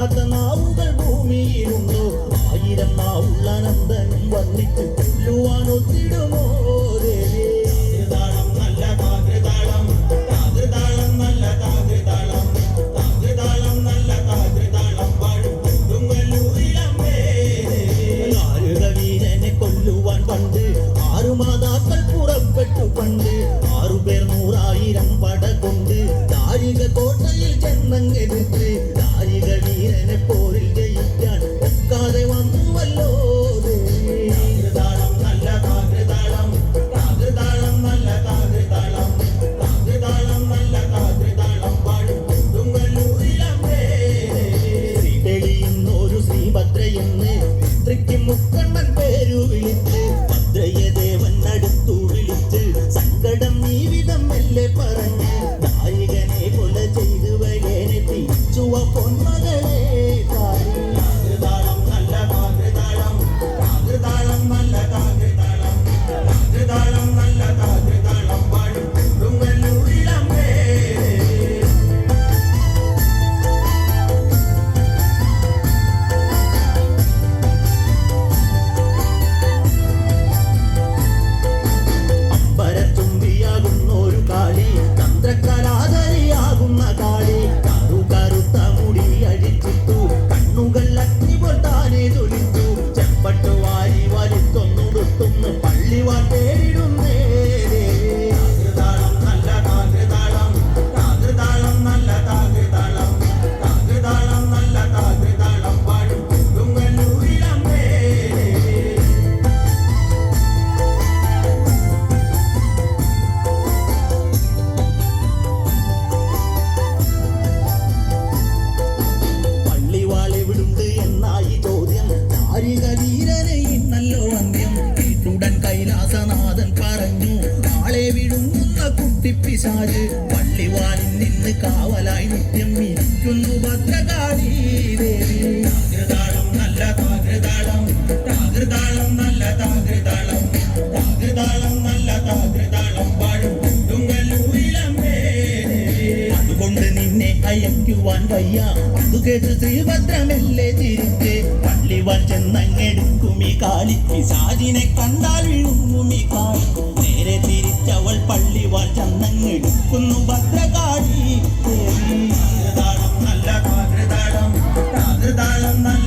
തീരാത്ത നാവുകൾ ഭൂമിയിലുണ്ടോ? ആയിരം നാവുള്ള നന്ദനും വന്നിട്ട് കൊല്ലുവാൻ ഒത്തിടുമോ? പണ്ട് ആറു മാതാക്കൾ പുറപ്പെട്ടു പണ്ട് ആറുപേർ നൂറായിരം പട കൊണ്ട് ദാരിക കോട്ടയിൽ ചെന്നങ്ങെടുത്ത് വീരനെ പോരിൽ ജയിക്കാൻ ഒക്കാതെ വന്നുവല്ലോ ശ്രീഭദ്രയെന്ന് സ്ത്രീക്ക് മുക്കണ്ണൻ പേരു വിളിച്ച് importa. വിഴുങ്ങുന്ന പള്ളിവാനിൽ നിന്ന് കാവലായി നിത്യം ഇരിക്കുന്നു ഭദ്രകാളി ദേവി. താകൃതാളം നല്ല താകൃതാളം. താകൃതാളം നല്ല താകൃതാളം. താകൃതാളം നല്ല താകൃതാളം. പാടും അതുകൊണ്ട് നിന്നെ അയക്കുവാൻ വയ്യ. അത് കേട്ട് ശ്രീഭദ്രമല്ലേ തിരിച്ച് പള്ളിവാൻ ചെന്നങ്ങെടുക്കും ഈ കാലി പിശാചിനെ കണ്ടാൽ വിഴുങ്ങുമി കാളി നേരെ തിരിച്ചവൾ പള്ളി ചെന്നങ്ങെടുക്കുന്നു ഭദ്രകാളി. ദേവി നല്ല താകൃതാളം നല്ല